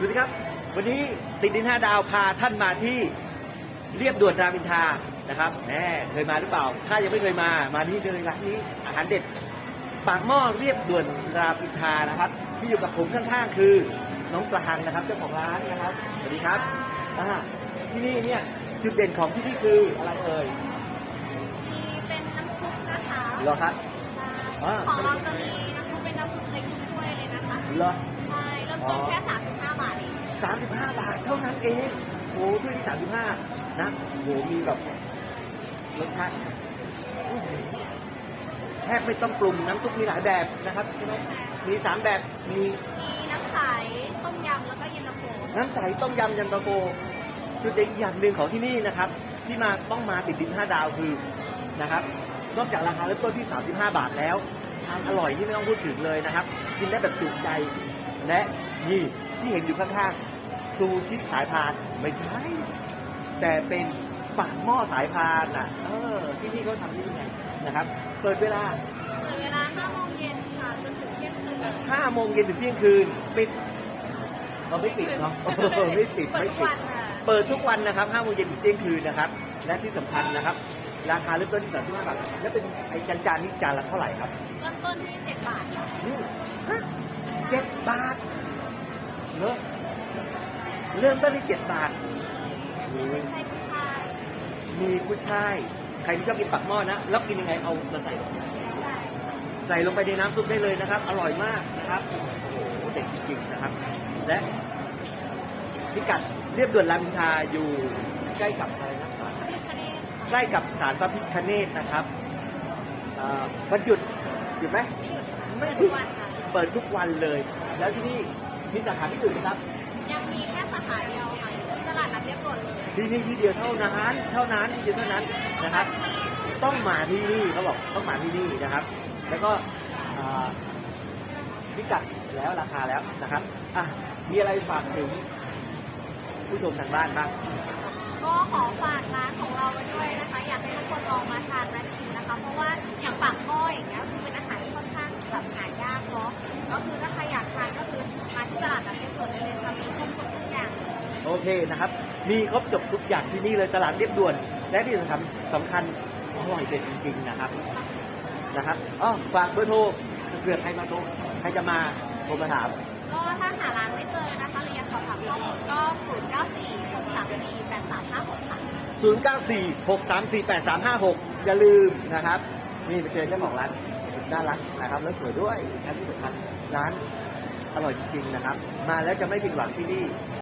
สวัสดีครับ วันนี้ติดดินห้าดาวพาท่านมาที่เรียบด่วนรามอินทรานะครับแหมเคยมาหรือเปล่า ถ้ายังไม่เคยมา มาที่เลยร้านนี้อาหารเด็ด ปากหม้อเรียบด่วนรามอินทรานะครับ ที่อยู่กับผมข้างๆคือน้องปลางนะครับเจ้าของร้านนะครับสวัสดีครับอ่าที่นี่เนี่ยจุดเด่นของที่นี่คืออะไรเอ่ยมีเป็นน้ำซุปนะคะเหรอครับอ่าของเราจะมีน้ำซุปเป็นน้ำซุปเล็กทุกถ้วยเลยนะคะเหรอใช่เริ่มต้นแค่35 บาทเองสามสิบห้าบาทเท่านั้นเองโอ้ถ้วยที่สามสิบห้านะโหมีแบบรสชาติอื้อหือแทบไม่ต้องปรุงน้ำซุปมีหลายแบบนะครับใช่ไหมมีสามแบบมีมีน้ำใสต้มยำแล้วก็เย็นตาโฟน้ำใสต้มยำยันตาโฟจุดเด่นอีกอย่างหนึ่งของที่นี่นะครับ ที่มาต้องมาติดดินห้าดาวคือนะครับนอกจากราคาเริ่มต้นที่ 35 บาทแล้วความอร่อยนี่ไม่ต้องพูดถึงเลยนะครับ กินได้แบบจุใจและนี่ที่เห็นอยู่ข้างๆ ซูชิสายพานไม่ใช่ แต่เป็นปากหม้อสายพานอะ เออ ที่นี่เขาทำนี่ยังไงนะครับ เปิดเวลาเปิดเวลา5โมงเย็นค่ะจนถึงเที่ยงคืน5โมงเย็นถึงเที่ยงคืนปิดเราไม่ปิดเนาะเออไม่ปิดเปิดไม่ทุกปิดวันค่ะเปิดทุกวันนะครับ5โมงเย็นถึงเที่ยงคืนนะครับ และที่สำคัญนะครับ ราคาเริ่มต้นที่35บาทและเป็นไอ้จานจานๆนี้จานละเท่าไหร่ครับเริ่มต้นที่7บาทค่ะอืมฮะเจ็ดบาทเนอะ เริ่มต้นที่เจ็ดบาทโอ้ยใช่ผู้ชายมีผู้ชาย ใครที่ชอบกินปักหม้อนะ แล้วกินยังไงเอามาใส่ลงใช่ใส่ลงไปในน้ำซุปได้เลยนะครับ อร่อยมากนะครับโอ้โหเด็ดจริงๆนะครับ และพิกัดเรียบด่วนรามอินทราอยู่ใกล้กับอะไรนะครับเป็นคะแนนค่ะใกล้กับศาลพระพิฆเนศนะครับอ่าวันหยุดหยุดไหมไม่หยุดค่ะไม่เปิดหยุทุดกวันค่ะเปิดทุกวันเลย แล้วที่นี่มีสาขาที่อื่นไหมครับ ยังมีแค่สาขาเดียวค่ะอยู่ที่ตลาดนัดเรียบด่วนเลยที่นี่ที่เดียวเท่านั้นเท่านั้นที่เดียวเท่านั้นนะครับ ต้องมาที่นี่เขาบอกต้องมาที่นี่นะครับ แล้วก็อ่าพิกัดแล้วราคาแล้วนะครับอะมีอะไรฝากถึงผู้ชมทางบ้านบ้างก็ขอฝากร้านของเราไว้ด้วยนะคะ อยากให้ เคนะครับ มีครบจบทุกอย่างที่นี่เลยตลาดเรียบด่วน และที่สำคัญสำคัญอร่อยเด็ดจริง ๆ นะครับนะครับอ๋อฝากเบอร์โทรเผื่อใครมาโทรใครจะมาโทรมาถามก็ถ้าหาร้านไม่เจอนะคะหรืออยากสอบถามข้อมูลก็ 0 9 4 6 3 4 8 3 5 6ค่ะ0946348356 อย่าลืมนะครับ นี่ไปเจอเจ้าของร้านสุดน่ารักนะครับแล้วสวยด้วยและที่สำคัญร้านอร่อยจริงๆนะครับ มาแล้วจะไม่ผิดหวังที่นี่